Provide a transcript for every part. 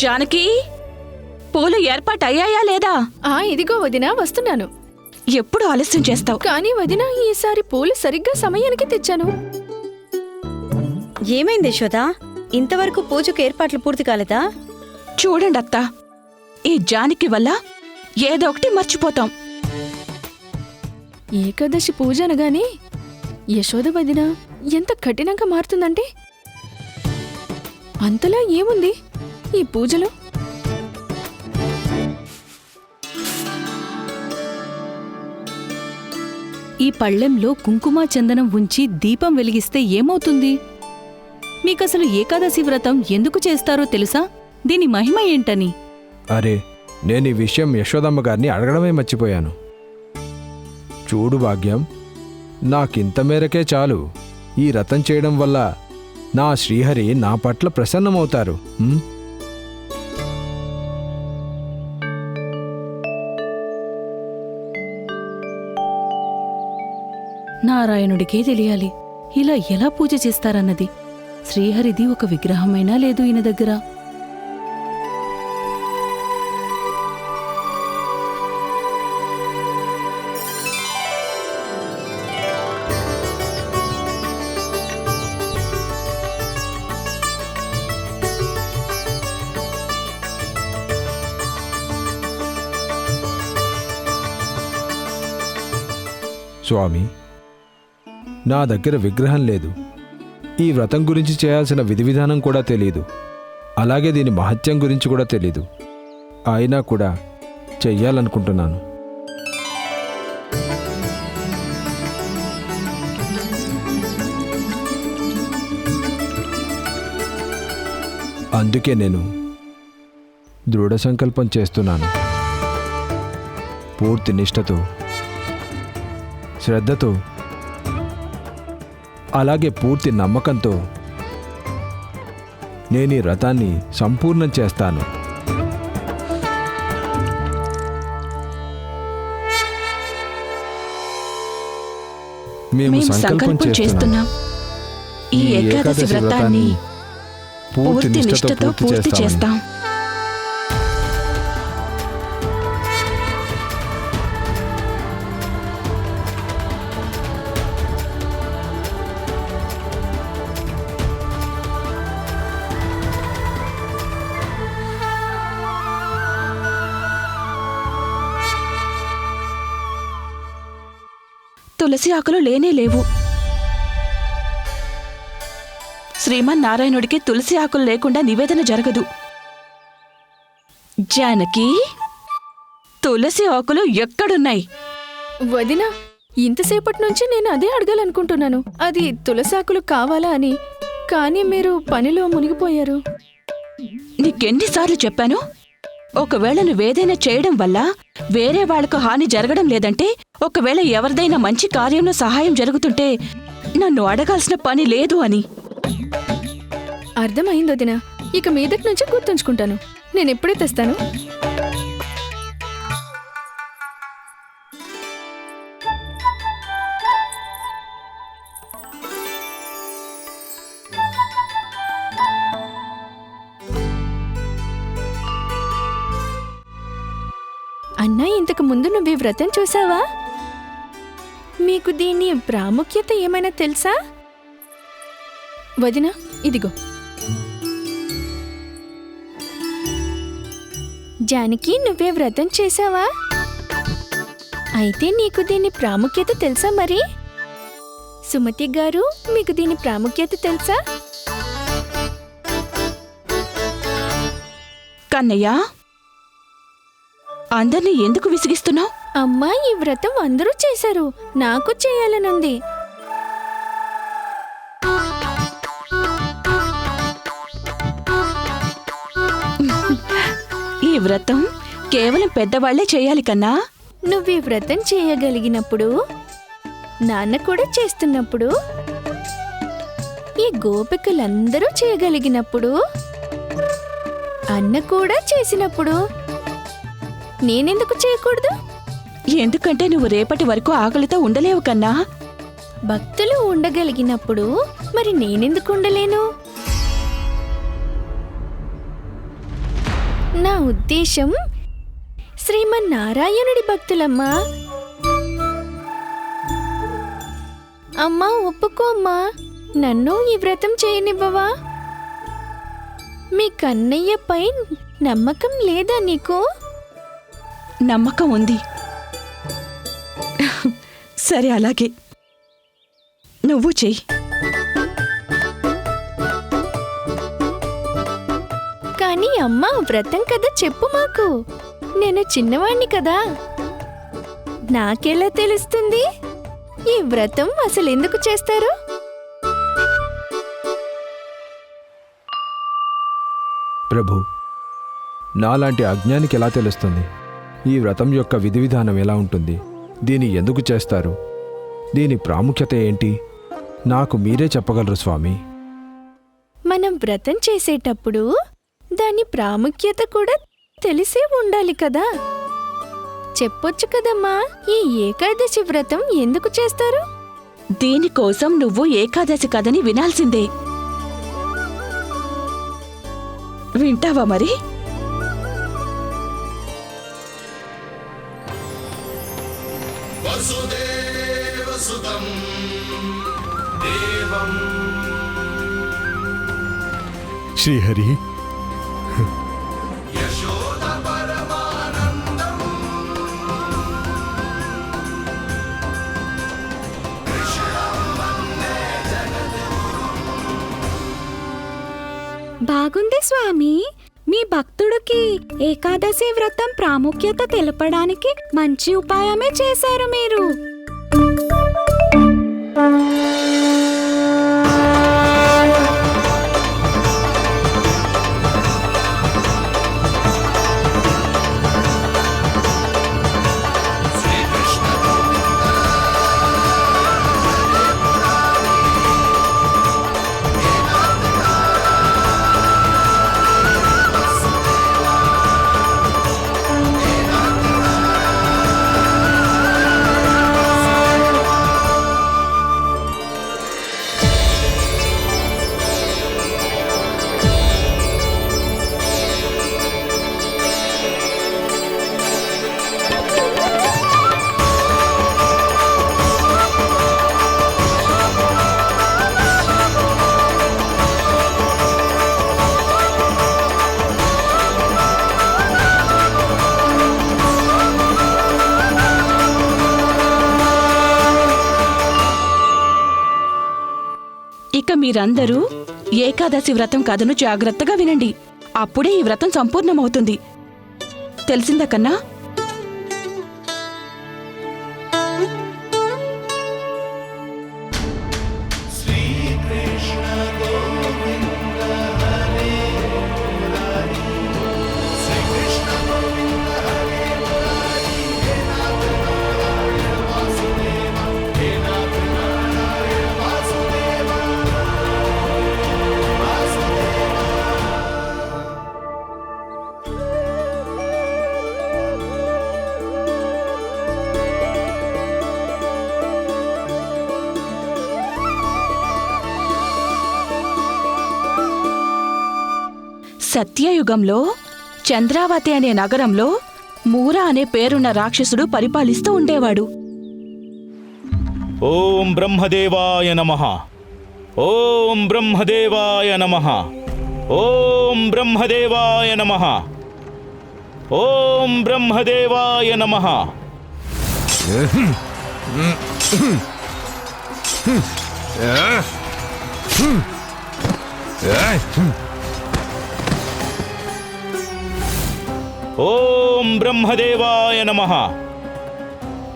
జానకి పూలు ఏర్పాటు అయ్యాయా లేదా? ఆ ఇదిగో వదినా వస్తున్నాను. ఎప్పుడు ఆలస్యం చేస్తావు? కానీ వదినా ఈసారి పూలు సరిగ్గా సమయానికి తెచ్చాను. ఏమైంది యశోద? ఇంతవరకు పూజకు ఏర్పాట్లు పూర్తి కాలేదా? చూడండి అత్త ఈ జానకి వల్ల ఏదో ఒకటి మర్చిపోతాం. ఏకాదశి పూజ అనగానే యశోద వదిన ఎంత కఠినంగా మారుతుందంటే? అంతలా ఏముంది? ఈ పూజలు? ఈ పళ్ళెంలో కుంకుమ చందనం ఉంచి దీపం వెలిగిస్తే ఏమవుతుంది? మీకసలు ఏకాదశి వ్రతం ఎందుకు చేస్తారో తెలుసా? దీని మహిమ ఏంటని? అరే నేను ఈ విషయం యశోదమ్మ గారిని అడగడమే మర్చిపోయాను. చూడు భాగ్యం నాకింత మేరకే చాలు. ఈ రథం చేయడం వల్ల నా శ్రీహరి నా పట్ల ప్రసన్నమవుతారు. నారాయణుడికే తెలియాలి. ఇలా ఎలా పూజ చేస్తారన్నది? శ్రీహరిది ఒక విగ్రహమైనా లేదు ఈయన దగ్గర. స్వామి నా దగ్గర విగ్రహం లేదు. ఈ వ్రతం గురించి చేయాల్సిన విధి విధానం కూడా తెలియదు అలాగే దీని మహత్యం గురించి కూడా తెలీదు. అయినా కూడా చెయ్యాలనుకుంటున్నాను. అందుకే నేను దృఢ సంకల్పం చేస్తున్నాను. పూర్తి నిష్టతో శ్రద్ధతో అలాగే పూర్తి నమ్మకంతో నేను ఈ రథాన్ని సంపూర్ణం చేస్తాను. మేము సంకల్పం చేస్తున్నాం. ఈ ఏకాదశి వ్రతాన్ని పూర్తి నిష్ఠతో పూర్తి చేస్తాం. తులసి ఆకులు లేనే లేవు. శ్రీమన్నారాయణుడికి తులసి ఆకులు లేకుండా నివేదన జరగదు. జానకి తులసి ఆకులు ఎక్కడున్నాయి? వదిన ఇంతసేపటి నుంచి నేను అదే అడగాలనుకుంటున్నాను. అది తులసాకులు కావాలా అని. కానీ మీరు పనిలో మునిగిపోయారు. నీకెన్నిసార్లు చెప్పాను? ఒకవేళ నువ్వేదైనా చేయడం వల్ల వేరే వాళ్ళకు హాని జరగడం లేదంటే ఒకవేళ ఎవరిదైనా మంచి కార్యంలో సహాయం జరుగుతుంటే నన్ను అడగాల్సిన పని లేదు అని. అర్థమైంది వదిన. ఇక మీదటి నుంచి గుర్తుంచుకుంటాను. నేనెప్పుడే తెస్తాను? ఇంతకు ముందు నువ్వు ఈ వ్రతం చూసావా? మీకు దీని ప్రాముఖ్యత ఏమైనా తెలుసా? వదినా ఇదిగో. జానకి నువ్వే వ్రతం చేసావా? అయితే నీకు దీని ప్రాముఖ్యత తెలుసా మరి? సుమతి గారు మీకు దీని ప్రాముఖ్యత తెలుసా? కన్నయ్య అందర్నీ ఎందుకు విసిగిస్తున్నావు? అమ్మా ఈ వ్రతం అందరూ చేశారు. నాకు చేయాలనుంది. ఈ వ్రతం కేవలం పెద్దవాళ్ళే చేయాలి కన్నా. నువ్వు ఈ వ్రతం చేయగలిగినప్పుడు నాన్న కూడా చేస్తున్నప్పుడు ఈ గోపికలందరూ చేయగలిగినప్పుడు అన్న కూడా చేసినప్పుడు నేనెందుకు చేయకూడదు? ఎందుకంటే నువ్వు రేపటి వరకు ఆకలితో ఉండలేవు కన్నా. భక్తులు ఉండగలిగినప్పుడు మరి నేనెందుకు ఉండలేను? నా ఉద్దేశం శ్రీమన్నారాయణుడి భక్తులమ్మా. అమ్మా ఒప్పుకో అమ్మా నన్ను ఈ వ్రతం చేయనివ్వవా? మీ కన్నయ్యపై నమ్మకం లేదా నీకు? నమ్మకం ఉంది. సరే అలాగే. నువ్వు చెయ్యి. కానీ అమ్మా వ్రతం కదా చెప్పు మాకు. నేను చిన్నవాణ్ణి కదా. నాకెలా తెలుస్తుంది? ఈ వ్రతం అసలు ఎందుకు చేస్తారు? ప్రభు నాలాంటి అజ్ఞానికి ఎలా తెలుస్తుంది? ఈ వ్రతం యొక్క విధి విధానం ఎలా ఉంటుంది? దీన్ని ఎందుకు చేస్తారు? దీని ప్రాముఖ్యత ఏంటి? నాకు మీరే చెప్పగలరు స్వామి. మనం వ్రతం చేసేటప్పుడు దాని ప్రాముఖ్యత కూడా తెలిసే ఉండాలి కదా. చెప్పొచ్చు కదమ్మా ఈ ఏకాదశి వ్రతం ఎందుకు చేస్తారు? దీనికోసం నువ్వు ఏకాదశి కథని వినాల్సిందే. వింటావా మరి? శ్రీహరి. బాగుంది స్వామి. మీ భక్తుడికి ఏకాదశి వ్రతం ప్రాముఖ్యత తెలపడానికి మంచి ఉపాయమే చేశారు మీరు. మీరందరూ ఏకాదశి వ్రతం కథను జాగ్రత్తగా వినండి. అప్పుడే ఈ వ్రతం సంపూర్ణమవుతుంది. తెలిసిందా కన్నా? సత్యయుగంలో చంద్రావతి అనే నగరంలో మూరా అనే పేరున్న రాక్షసుడు పరిపాలిస్తూ ఉండేవాడు. ఓం బ్రహ్మదేవాయ నమ. ఓం బ్రహ్మదేవాయ నమ. ఓం బ్రహ్మదేవాయ నమ. ఓం బ్రహ్మదేవాయ నమ. ఓం బ్రహ్మదేవాయ నమ.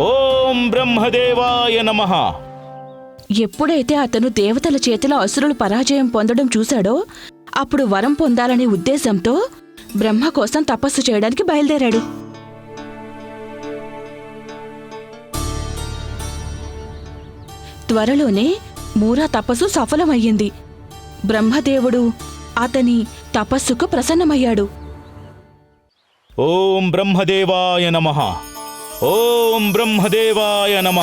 ఓం బ్రహ్మదేవాయ నమ. ఎప్పుడైతే అతను దేవతల చేతిలో అసురులు పరాజయం పొందడం చూశాడో అప్పుడు వరం పొందాలనే ఉద్దేశంతో బ్రహ్మ కోసం తపస్సు చేయడానికి బయలుదేరాడు. త్వరలోనే మూరా తపస్సు సఫలమయ్యింది. బ్రహ్మదేవుడు అతని తపస్సుకు ప్రసన్నమయ్యాడు. ఓం బ్రహ్మదేవాయ నమ ఓం బ్రహ్మదేవాయ నమ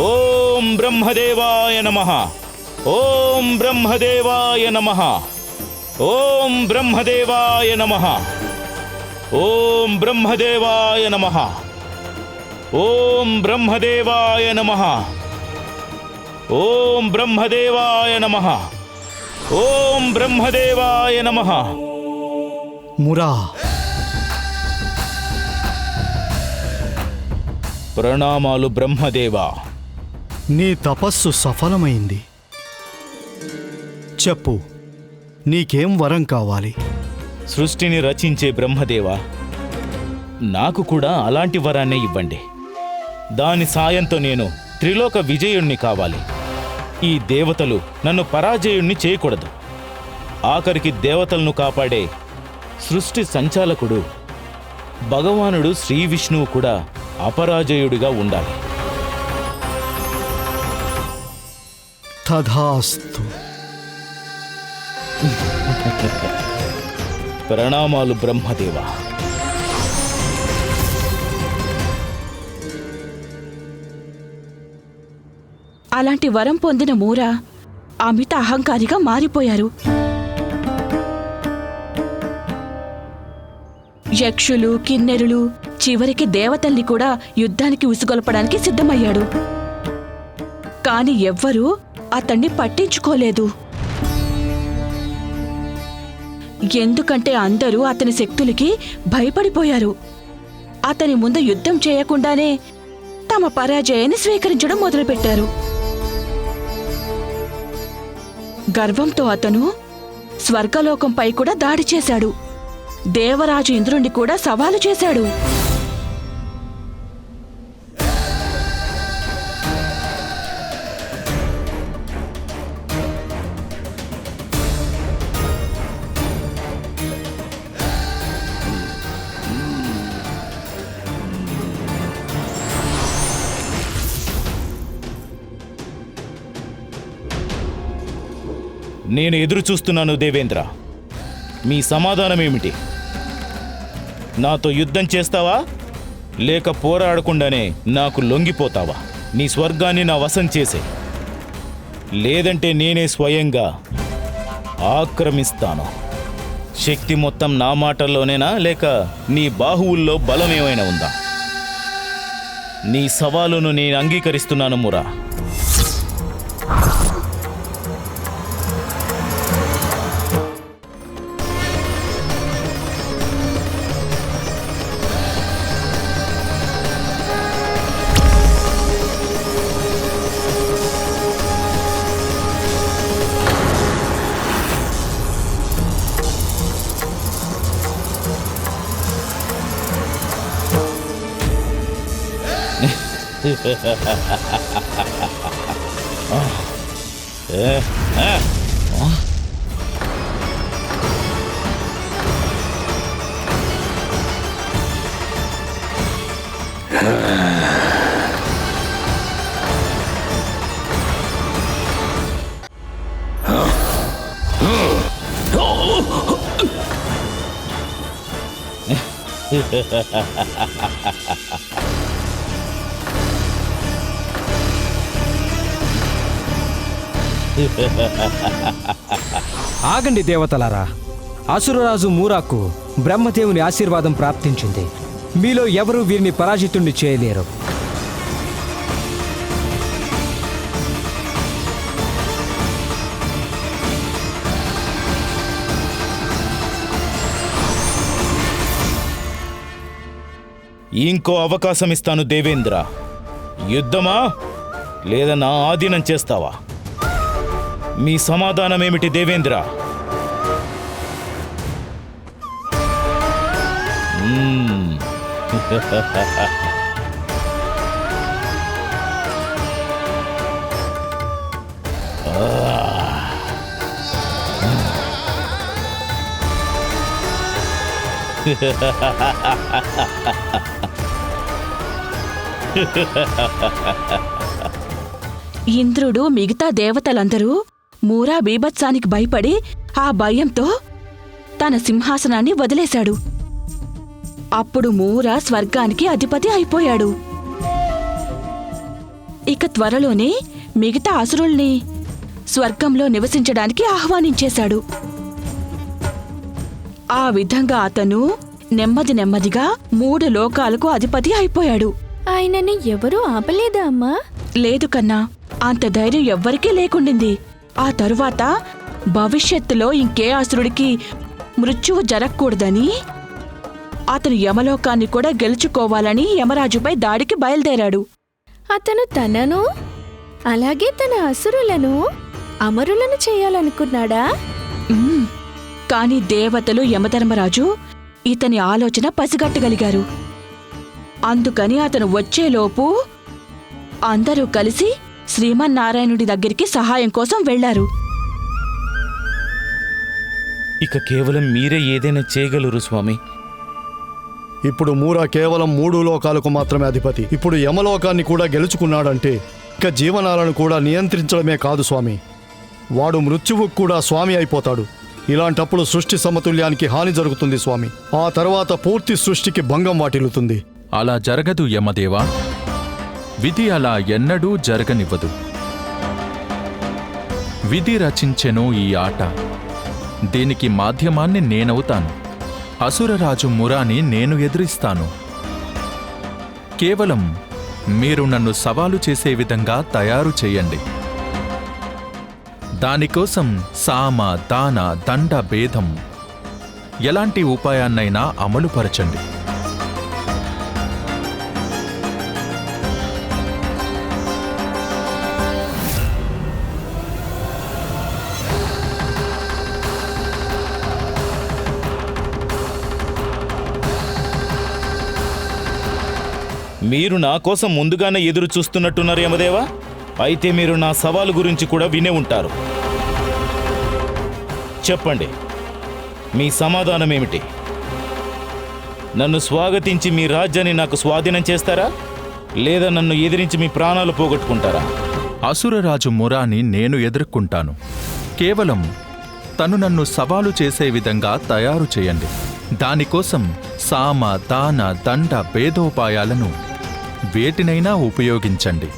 ఓం బ్రహ్మదేవాయ నమ ఓం బ్రహ్మదేవాయ నమ ఓం బ్రహ్మదేవాయ నమ ఓం బ్రహ్మదేవాయ నమ ఓం బ్రహ్మదేవాయ నమ ఓం బ్రహ్మదేవాయ నమ ఓం బ్రహ్మదేవాయ నమ మురా ప్రణామాలు బ్రహ్మదేవా. నీ తపస్సు సఫలమైంది. చెప్పు నీకేం వరం కావాలి? సృష్టిని రచించే బ్రహ్మదేవా నాకు కూడా అలాంటి వరాన్నే ఇవ్వండి. దాని సాయంతో నేను త్రిలోక విజయుణ్ణి కావాలి. ఈ దేవతలు నన్ను పరాజయుణ్ణి చేయకూడదు. ఆఖరికి దేవతలను కాపాడే సృష్టి సంచాలకుడు భగవానుడు శ్రీ విష్ణువు కూడా అపరాజయుడిగా ఉండాలి. తథాస్తు. ప్రణామాలు బ్రహ్మదేవా. అలాంటి వరం పొందిన మూర అమిత అహంకారిగా మారిపోయారు. యక్షులు కిన్నెరులు చివరికి దేవతల్ని కూడా యుద్ధానికి ఉసుగొలపడానికి సిద్ధమయ్యాడు. కాని ఎవ్వరూ అతన్ని పట్టించుకోలేదు. ఎందుకంటే అందరూ అతని శక్తులకి భయపడిపోయారు. అతని ముందు యుద్ధం చేయకుండానే తమ పరాజయాన్ని స్వీకరించడం మొదలుపెట్టారు. గర్వంతో అతను స్వర్గలోకంపై కూడా దాడి చేశాడు. దేవరాజు ఇంద్రుణ్ణి కూడా సవాలు చేశాడు. నేను ఎదురు చూస్తున్నాను దేవేంద్ర. మీ సమాధానం ఏమిటి నాతో యుద్ధం చేస్తావా? లేక పోరాడకుండానే నాకు లొంగిపోతావా? నీ స్వర్గాన్ని నా వశం చేసే. లేదంటే నేనే స్వయంగా ఆక్రమిస్తాను. శక్తి మొత్తం నా మాటల్లోనేనా? లేక నీ బాహువుల్లో బలం ఏమైనా ఉందా? నీ సవాలును నేను అంగీకరిస్తున్నాను మురా. えええ ఆగండి దేవతలారా. అసురరాజు మూరాకు బ్రహ్మదేవుని ఆశీర్వాదం ప్రాప్తించింది. మీలో ఎవరూ వీరిని పరాజితుణ్ణి చేయలేరు. ఇంకో అవకాశం ఇస్తాను దేవేంద్ర. యుద్ధమా? లేదా నా ఆధీనం చేస్తావా? మీ సమాధానం ఏమిటి దేవేంద్ర? ఇంద్రుడు మిగతా దేవతలందరూ మూరా బీభత్సానికి భయపడి ఆ భయంతో తన సింహాసనాన్ని వదిలేశాడు. అప్పుడు మూరా స్వర్గానికి అధిపతి అయిపోయాడు. ఇక త్వరలోనే మిగతా అసురుల్ని స్వర్గంలో నివసించడానికి ఆహ్వానించేశాడు. ఆ విధంగా అతను నెమ్మది నెమ్మదిగా మూడు లోకాలకు అధిపతి అయిపోయాడు. ఆయనని ఎవరూ ఆపలేదా అమ్మా? లేదు కన్నా అంత ధైర్యం ఎవ్వరికీ లేకుండింది. ఆ తరువాత భవిష్యత్తులో ఇంకే అసురుడికి మృత్యువు జరగకూడదని అతను యమలోకాన్ని కూడా గెలుచుకోవాలని యమరాజుపై దాడికి బయలుదేరాడు. అతను తనను అలాగే తన అసురులను అమరులను చేయాలనుకున్నాడా? ఉమ్, కాని దేవతలు యమధర్మరాజు ఇతని ఆలోచన పసిగట్టగలిగారు. అందుకని అతను వచ్చేలోపు అందరూ కలిసి శ్రీమన్నారాయణుడి దగ్గరికి సహాయం కోసం వెళ్ళారు ఇక కేవలం మీరే ఏదైనా చేయగలరు స్వామి. ఇప్పుడు మూరా కేవలం మూడు లోకాలకు మాత్రమే అధిపతి. ఇప్పుడు యమలోకాన్ని కూడా గెలుచుకున్నాడంటే ఇక జీవనాలను కూడా నియంత్రించడమే కాదు స్వామి. వాడు మృత్యువుకు కూడా స్వామి అయిపోతాడు. ఇలాంటప్పుడు సృష్టి సమతుల్యానికి హాని జరుగుతుంది స్వామి. ఆ తర్వాత పూర్తి సృష్టికి భంగం వాటిల్లుతుంది. అలా జరగదు యమదేవా. విధి అలా ఎన్నడూ జరగనివ్వదు. విధి రచించెను ఈ ఆట. దీనికి మాధ్యమాన్ని నేనవుతాను. అసురరాజు మురాని నేను ఎదురిస్తాను. కేవలం మీరు నన్ను సవాలు చేసే విధంగా తయారు చేయండి. దానికోసం సామ దాన దండ భేదం ఎలాంటి ఉపాయాన్నైనా అమలుపరచండి. మీరు నా కోసం ముందుగానే ఎదురు చూస్తున్నట్టున్నారు యమదేవా? అయితే మీరు నా సవాలు గురించి కూడా వినే ఉంటారు. చెప్పండి. మీ సమాధానం ఏమిటి నన్ను స్వాగతించి మీ రాజ్యాన్ని నాకు స్వాధీనం చేస్తారా? లేదా నన్ను ఎదిరించి మీ ప్రాణాలు పోగొట్టుకుంటారా? అసురరాజు మురాని నేను ఎదుర్కొంటాను. కేవలం తను నన్ను సవాలు చేసే విధంగా తయారు చేయండి. దానికోసం సామ దాన దండ భేదోపాయాలను వేటినైనా ఉపయోగించండి.